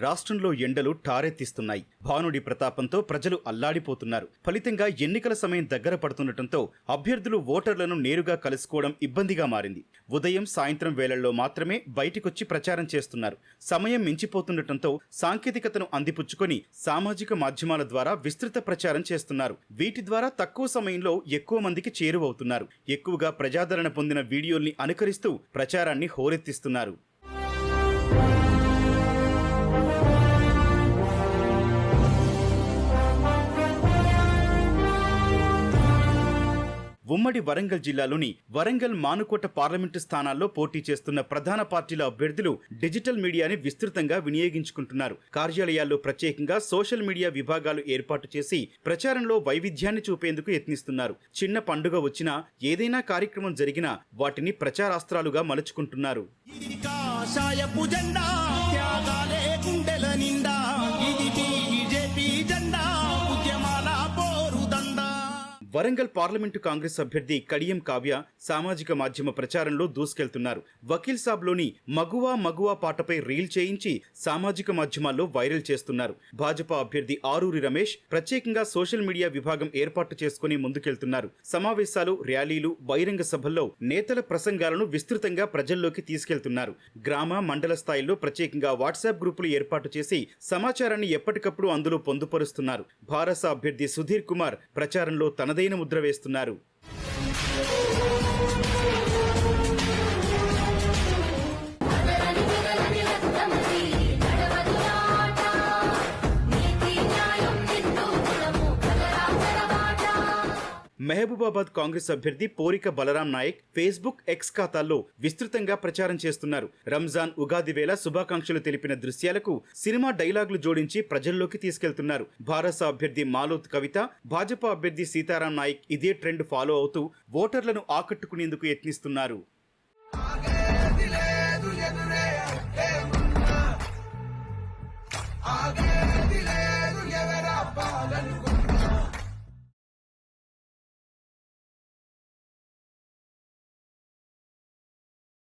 రాష్ట్రంలో ఎండలు టారెత్తిస్తున్నాయి భానుడి ప్రతాపంతో ప్రజలు అల్లాడిపోతున్నారు. ఫలితంగా ఎన్నికల సమయం దగ్గర పడుతుండటంతో అభ్యర్థులు ఓటర్లను నేరుగా కలుసుకోవడం ఇబ్బందిగా మారింది. ఉదయం సాయంత్రం వేళల్లో మాత్రమే బయటికొచ్చి ప్రచారం చేస్తున్నారు. సమయం మించిపోతుండటంతో సాంకేతికతను అందిపుచ్చుకొని సామాజిక మాధ్యమాల ద్వారా విస్తృత ప్రచారం చేస్తున్నారు. వీటి ద్వారా తక్కువ సమయంలో ఎక్కువ మందికి చేరువవుతున్నారు. ఎక్కువగా ప్రజాదరణ పొందిన వీడియోల్ని అనుకరిస్తూ ప్రచారాన్ని హోరెత్తిస్తున్నారు. ఉమ్మడి వరంగల్ జిల్లాలోని వరంగల్ మానుకోట పార్లమెంటు స్థానాల్లో పోటీ చేస్తున్న ప్రధాన పార్టీల అభ్యర్థులు డిజిటల్ మీడియాని విస్తృతంగా వినియోగించుకుంటున్నారు. కార్యాలయాల్లో ప్రత్యేకంగా సోషల్ మీడియా విభాగాలు ఏర్పాటు చేసి ప్రచారంలో వైవిధ్యాన్ని చూపేందుకు యత్నిస్తున్నారు. చిన్న పండుగ వచ్చినా ఏదైనా కార్యక్రమం జరిగినా వాటిని ప్రచారాస్త్రాలుగా మలుచుకుంటున్నారు. వరంగల్ పార్లమెంటు కాంగ్రెస్ అభ్యర్థి కడియం కావ్య సామాజిక మాధ్యమ ప్రచారంలో దూసుకెళ్తున్నారు. వకీల్ సాబ్లోని మగువా మగువా పాటపై రీల్ చేయించి సామాజిక మాధ్యమాల్లో వైరల్ చేస్తున్నారు. భాజపా అభ్యర్థి ఆరూరి రమేష్ ప్రత్యేకంగా సోషల్ మీడియా విభాగం ఏర్పాటు చేసుకుని ముందుకెళ్తున్నారు. సమావేశాలు ర్యాలీలు బహిరంగ సభల్లో నేతల ప్రసంగాలను విస్తృతంగా ప్రజల్లోకి తీసుకెళ్తున్నారు. గ్రామ మండల స్థాయిలో ప్రత్యేకంగా వాట్సాప్ గ్రూపులు ఏర్పాటు చేసి సమాచారాన్ని ఎప్పటికప్పుడు అందులో పొందుపరుస్తున్నారు. భారస అభ్యర్థి సుధీర్ కుమార్ ప్రచారంలో ముద్ర వేస్తున్నారు. మహబూబాబాద్ కాంగ్రెస్ అభ్యర్థి పోరిక బలరాం నాయక్ ఫేస్బుక్ ఎక్స్ ఖాతాల్లో విస్తృతంగా ప్రచారం చేస్తున్నారు. రంజాన్ ఉగాది వేళ శుభాకాంక్షలు తెలిపిన దృశ్యాలకు సినిమా డైలాగులు జోడించి ప్రజల్లోకి తీసుకెళ్తున్నారు. భారస అభ్యర్థి మాలోత్ కవిత భాజపా అభ్యర్థి సీతారాం నాయక్ ఇదే ట్రెండ్ ఫాలో అవుతూ ఓటర్లను ఆకట్టుకునేందుకు యత్నిస్తున్నారు.